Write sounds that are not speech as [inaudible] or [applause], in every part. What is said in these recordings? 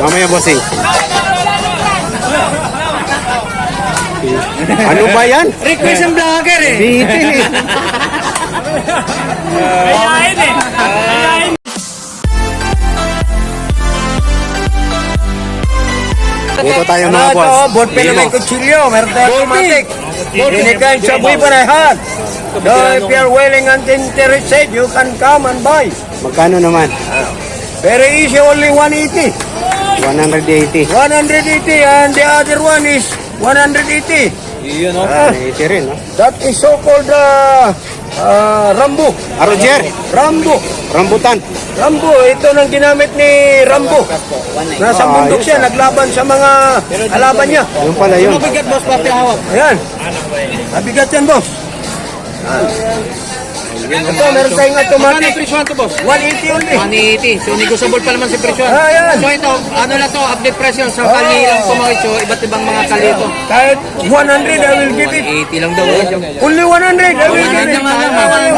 Mamaya, bossing. Ano ba yan? Request ng vlogger eh. Bitin eh. Ayain eh. Ayain. Dito tayo Ano mga ito? boss. Bot pa na may Dito. kutsilyo. Meron tayong automatic. Binigay sa buhay panahan. So if you're willing and interested, you can come and buy. Magkano naman? Very easy, only 180. 180. 180 and the other one is 180. Yun o. Ah, 180 rin, no? that is so-called uh, uh, Rambo. Ah, Roger, Rambo. rambutan. Rambo, ito nang ginamit ni Rambo. Nasa Ah, bundok ayos siya, naglaban sa mga kalaban niya. Yung pala yun. Mabigat boss papi hawak. Ayan. Mabigat yan, boss. Ito, meron tayong automatic. yung presyo to boss? 180 only. 180. So negotiable pa naman si presyo. Ah, yan. So ito, ano lang to, update presyo sa Oh. kali lang kumakitso, iba't ibang mga kali ito. Kahit 100, I will give it. 80 lang daw. eh. Only 100, I will give 100 it. lang lang,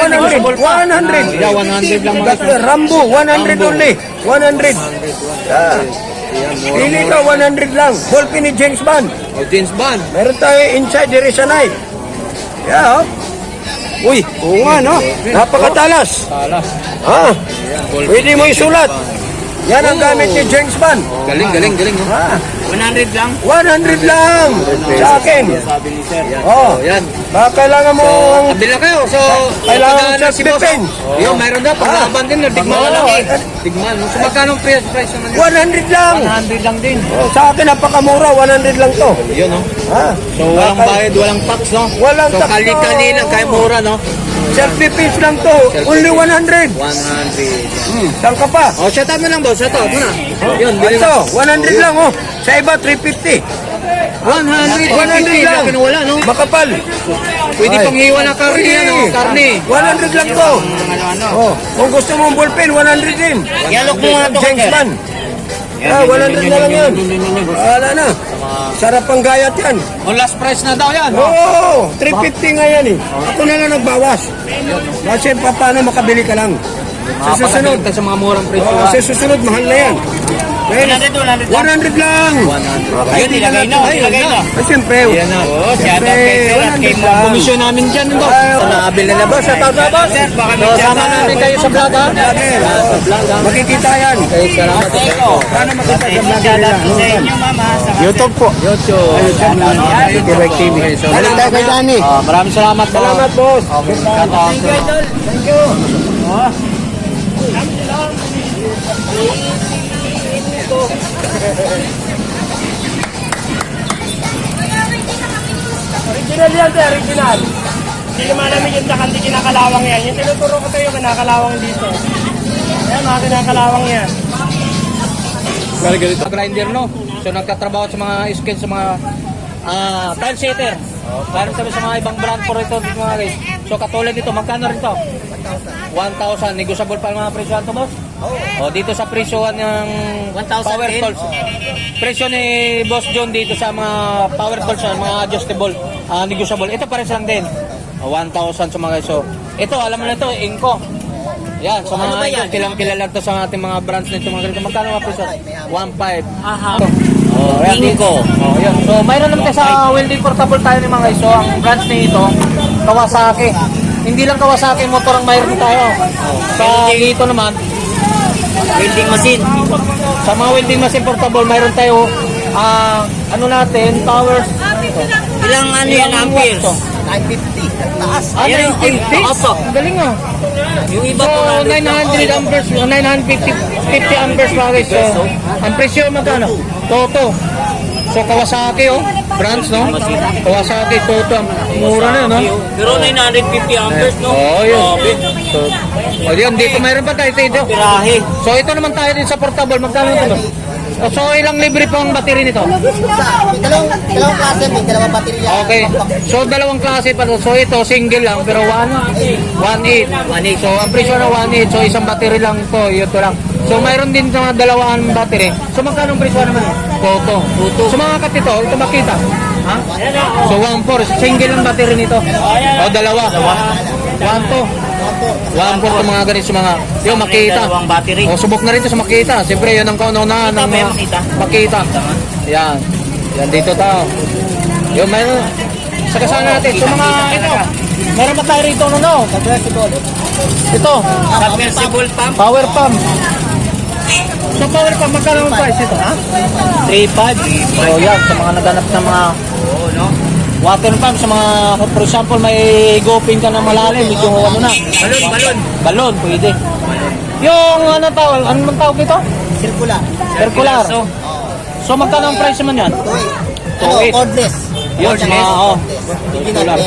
Only 100. 100. Yeah, 100 lang mga the Rambo, 100 only. 100. Ah. Pili ka, 100 lang. Ballpen ni James Bond. Oh, James Bond. Meron tayo inside, there is a knife. Yeah, oh. Uy, oo nga, no? Napakatalas. Sala. Ah, pwede mo isulat. Yan ang gamit ni James Bond. Galing, galing, galing. oh. Ah, 100 lang. 100 lang sa akin. Sabi ni sir. Oh, Oh, yan. baka kailangan mo So, abila kayo. So, Kailangan si boss, Philippines. oh, Yun, mayroon daw. Pag Ah. nakaban din, digman na lang Oo. eh. Digman. So, magkano ang price, price naman yun? 100 lang. 100 lang din. Oh, sa akin napakamura, 100 lang to. Yun, no? Ha? So, walang bayad, walang tax, no? Walang so, tax, kali-kali no. lang, kaya mura, no? Self-defense lang to. Only 100. 100. Hmm, saan ka pa? Oh, shout out mo lang, boss. Shout out mo na. Yun, Ito, mo. 100 lang oh. Sa iba, 350. 100, 100 lang. Laki na wala, no? Makapal. Pwede Ay. pang hiwa ng karne, Pwede. ano? Karne. 100 lang to. Oh, kung gusto mong ballpen, 100 din. Yalok mo nga to, James. Bond. Ah, 100 na lang yan. Wala na. Sarap ang gayat yan. Oh, last price na daw yan. Oo, oh, 350 nga yan eh. Ako na lang nagbawas. Kasi pa- paano makabili ka lang. Sa susunod, sa mga murang presyo. oh, sa susunod, mahal na yan. Well, 100 lang. 100. Ayun, ilagay na. Ilagay na. Ah, Siyempre, Yan na. Oh, siyempre, 100 lang. Komisyon namin dyan, boss. Ay, So, nakabili na, boss. Shout out na, boss. So, sama namin kayo sa vlog, ha? Sa vlog, ha? Makikita yan. Okay, salamat. Paano makita sa vlogger nila? YouTube po. YouTube. Direct TV. Balik tayo kay Danny. Ah, maraming salamat, boss. Salamat, boss. Okay, shout out. Thank you. Original yan, sir. Original. Hindi naman namin yung dakan, hindi kinakalawang yan. Yung tinuturo ko tayo, kinakalawang dito. Ayan, mga kinakalawang yan. Grinder, no? So, nagtatrabaho sa mga skills sa mga ah tile setter. Parang sabi sa mga ibang brand po rito, mga guys. So, katulad dito, magkano rin to? 1,000. Negotiable pa ang mga presyo to, boss? Oh, dito sa presyo ng power tools. Presyo ni Boss John dito sa mga power tools, mga adjustable, ah, negotiable. Ito pares lang din. Oh, 1,000 sa mga guys. So, ito, alam mo na ito, Inco. Yan, sa mga ito, kilang kilala to sa ating mga brands nito mga ganito. Magkano mga presyo? 1,500. Aha. Oh, yan dito. Oh, yan. So, mayroon naman tayo sa welding portable tayo ni mga guys. So, ang brands nito, Kawasaki. Hindi lang Kawasaki motor ang mayroon tayo. Sa dito naman, welding machine. Sa mga welding machine portable, mayroon tayo ah ano natin, powers. Ilang ano yan, amperes? 950. Taas. Ah, 950? Opo. Ang galing ah. Yung iba so, 900 amperes, 950 50 amperes mga guys. So, ang presyo magkano? Toto. So, Kawasaki oh. Brands, no? Kawasaki, Toto. Mura na, no? Pero 950 amperes, Oh, yun. So, oh, yun, dito mayroon pa tayo dito. Pirahe. So, ito naman tayo din sa portable. Magkano ito? Oh, So, ilang libre pang battery nito? Dalawang, dalawang klase, may dalawang baterya. Okay. So, dalawang klase pa to. So, ito, single lang. Pero 1, 1.8. 1.8. So, ang presyo na 1.8. So, isang battery lang to. Ito lang. So, mayroon din sa mga dalawang battery. So, magkano ang presyo naman? Toto. Toto. So, mga katito, ito makita. Ha? Oh. So 1.4, single ang battery nito. O dalawa. 1.2. 1.4 to mga ganito mga, yung makita. Dalawang battery. O subok na rin to sa makita. Siyempre, yan ang kauna-unahan ng mga makita? Yan. Yan dito tao. Yung mayroon. Sa kasama natin. So mga ito. Meron ba tayo rito ano no? Ito. Submersible pump. Power pump. So power pump, magkano ang price ito? Ha? 3.5. So yan, sa mga naghanap ng mga? Water pump, sa mga, for example, may higopin ka na malalim, medyo ano na. Balon, balon. Balon, pwede. Yung ano tawag, ano man tawag ito? Circular. Circular. So, So magkano ang price naman yan? Tuwing. Two Ano, eight. cordless. Yun, sa mga, oh. Circular.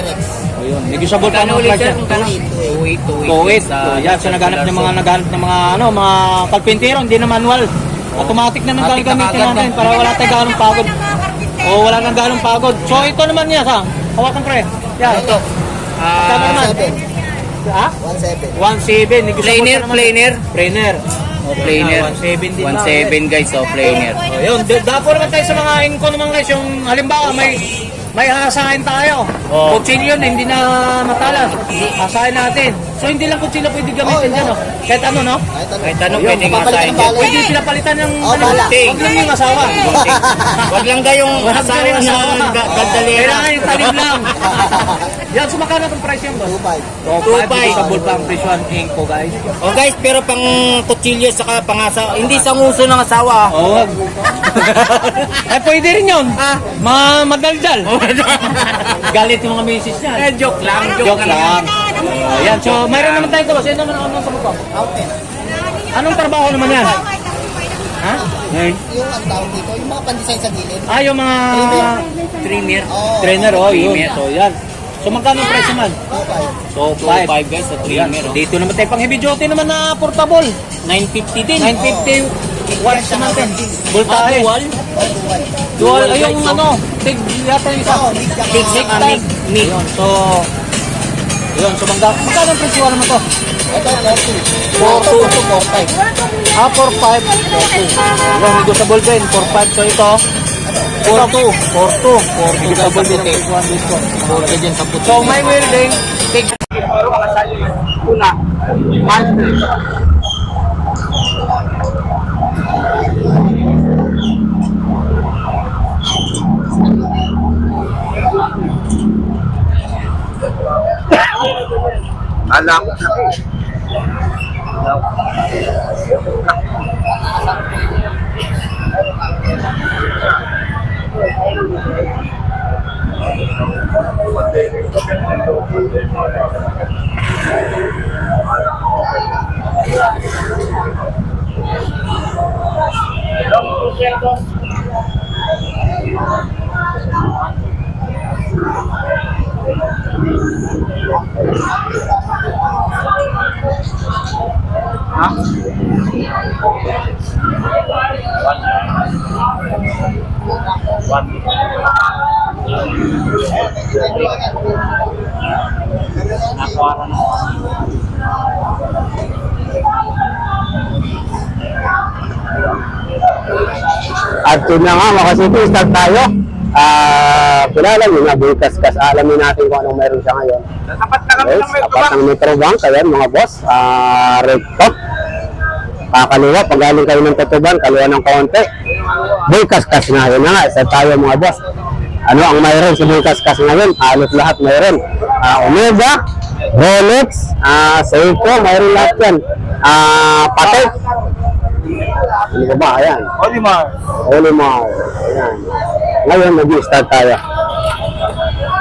O yun, negotiable pa ng ulit, price yan. Kung kano? 2.8. 2.8, 2.8. 2.8. So, yan, sa naghanap ng mga naghanap ng mga ano, mga kalpintero, hindi na manual. Automatic na nang gagamitin natin para wala tayong ganong pagod. O wala nang ganong pagod. So ito naman niya sa hawakan pre. Yan. Ito. Kano Ah, naman? 1.7. Ha? 1.7. 1.7. Negotiable planer, naman. planer. Planer. Oh, planer. 1.7 din lang. 1.7 guys, oh, planer. O yun, d- dapo naman tayo sa mga inko naman guys, yung halimbawa may may hasahin tayo. Oo. Kutsilyo na hindi na matalas. Hasahin natin. So hindi lang kutsilyo pwede gamitin dyan, no? Kahit ano, no? Kahit ano. Kahit ano, pwede nga bala. Pwede pinapalitan ng Oh, ano, bala. Huwag lang yung asawa. Wag lang daw yung [laughs] asawa na asawa. ga- gandalera. Kailangan yung talim lang. [laughs] Yan, so magkano itong price yan, boss? 2.5. So, 2.5. 5 sa bull pang presyo ang inko, guys. Oh guys, pero pang kutsilyo saka pangasa, hindi sa nguso ng asawa. ah. Oo. Ay, [laughs] pwede rin yun. Ah. Ma madaldal. Galit yung mga misis niya. Eh, joke lang, Joke lang. Ayan, so mayroon naman tayong ito. Sino naman ang unang trabaho? Outlet. Anong trabaho naman yan? Ha? Yung ang tawag dito, yung mga pandesign sa gilid. Ah, yung mga Trimmer. Trainer, oh, yun. So, yan. So, magkano ang price naman? 2.5. So, 5 5. guys sa Yan. trimmer. So, dito naman tayo pang heavy duty naman na portable. 950 din. 950 watts naman din. Voltahe. Dual. Dual, ay yung ano, tig yata yung isa. Oo, big jack. Big mig. Yun, so, yun, so magka, magkano ang presyo naman to? Ito, 40. 4.2. 4.2. Ah, 4.5. 4.2. Yung negotiable din, 4.5. So ito, 4.2. 4.2. 4.2. Negotiable din ang presyohan dito. Puro dyan sa puti. So may welding, tig At yun na nga, mga kasubi, start tayo. Ah, kilala nyo na, bukas kas alamin natin kung anong meron siya ngayon. Tapat na Yes, apat ng metro bank, ayan mga boss. Ah, red top. Kakaliwa, pag galing kayo ng tutuban, kaliwa ng kaunti. Bukas kas na, yun na nga, isa tayo mga boss. Ano ang mayroon sa bukas kas ngayon? Halos lahat mayroon. Ah, Omega, Rolex, ah, Seiko, mayroon lahat yan. Ah, Patek. Ano ba? Ayan. Olimar. Olimar. Ayan. Ngayon, mag-start tayo.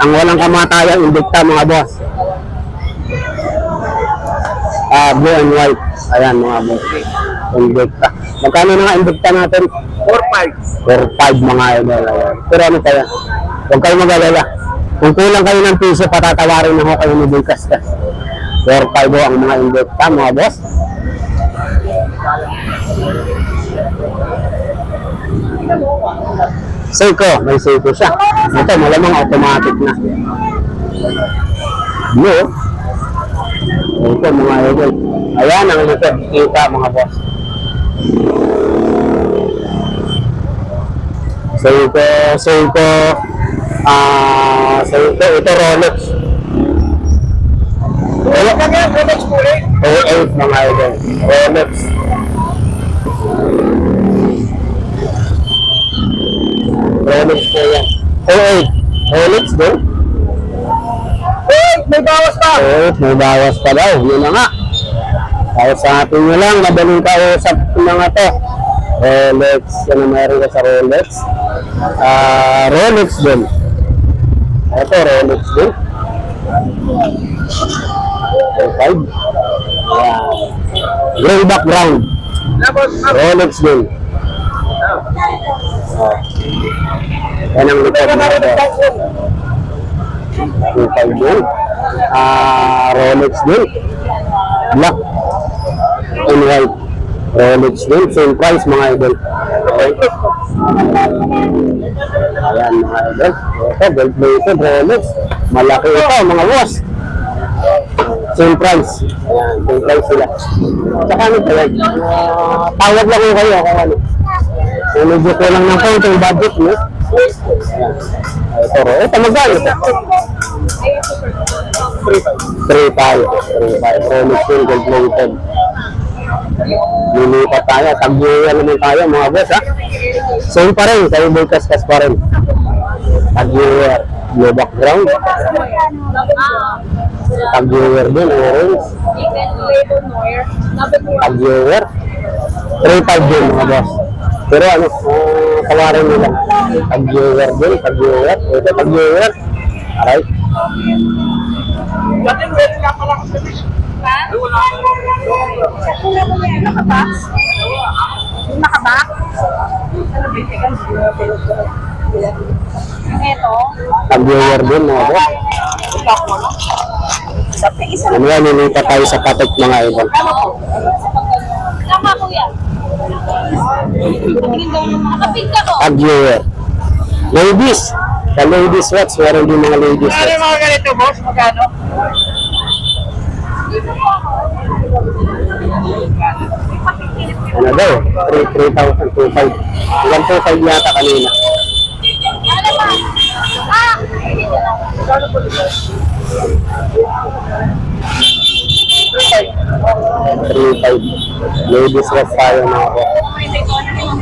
Ang walang kamatayang indikta mga boss. Ah, blue and white. Ayan mga boss. Indikta. Magkano na nga indikta natin? 4-5. 4-5 mga idol. Ayan. Pero ano kaya? Huwag kayo mag-alala. Kung kulang kayo ng piso, patatawarin na ho kayo ni Bulkas ka. 4-5 ho ang mga indikta mga boss. Seiko, may Seiko siya. Ito, malamang automatic na. Blue. Ito, mga idol. Ayan ang likod. Kita, mga boss. Seiko, Seiko. Ah, so ito, ito Rolex. Rolex lang yan, Rolex kulay. 08 mga idol. Rolex. Rolex po yan. 08. Rolex din. Wait, may bawas pa! Wait, may bawas pa daw. Yun na nga. Kahit sa atin nyo lang, madaling kausap mga to. Rolex, ano meron ka sa Rolex? Ah, Rolex din. Ito, Rolex din. Okay. Ayan. Gray background. Rolex din. Oh. Yan ang likod na ito. 2.5 din. Ah, Rolex din. Black and white. Rolex din. Same price mga idol. Okay. Ayan mga idol. Ito, gold plated Rolex. Malaki ito mga boss. Same price. Ayan, same price sila. Tsaka ano pala, ah, tawag lang kayo kung ano. Kung medyo kulang ng konti yung budget mo. Ayan. Ito, ito magkano ito? 3.5. 3.5. Rolex yung gold plated. Lilipat tayo. Tag-year naman tayo mga boss ha. Same pa rin. Kayo may kaskas pa rin. Tag-year. Blue background. Tag-year din. Orange. Tag-year. 3.5 din mga boss. Pero ano, uh, kawarin nila. Tag-year din. Tag-year. Ito tag-year. Alright. Nakabak? Ito? Tag-year din mga boss. Ano yan, nilipat tayo sa patek mga ibon. Tama. Tingin daw ng Tag-year. Ladies. Sa ladies watch, meron din mga ladies watch. mga ganito, boss? Magkano? Ano daw? 3,000, 2,500. Ilan 2,500 yata kanina. Ano ba? Ah! 3,500. Ladies watch tayo mga ako.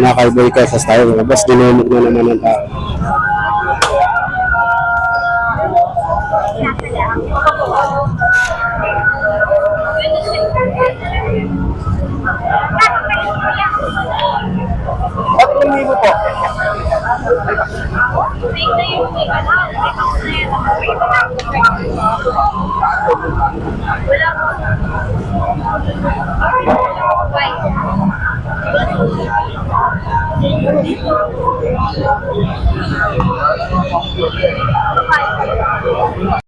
Nakaiboy ka sa mga boss. Dinamit na naman ang tao. Wala. Okay.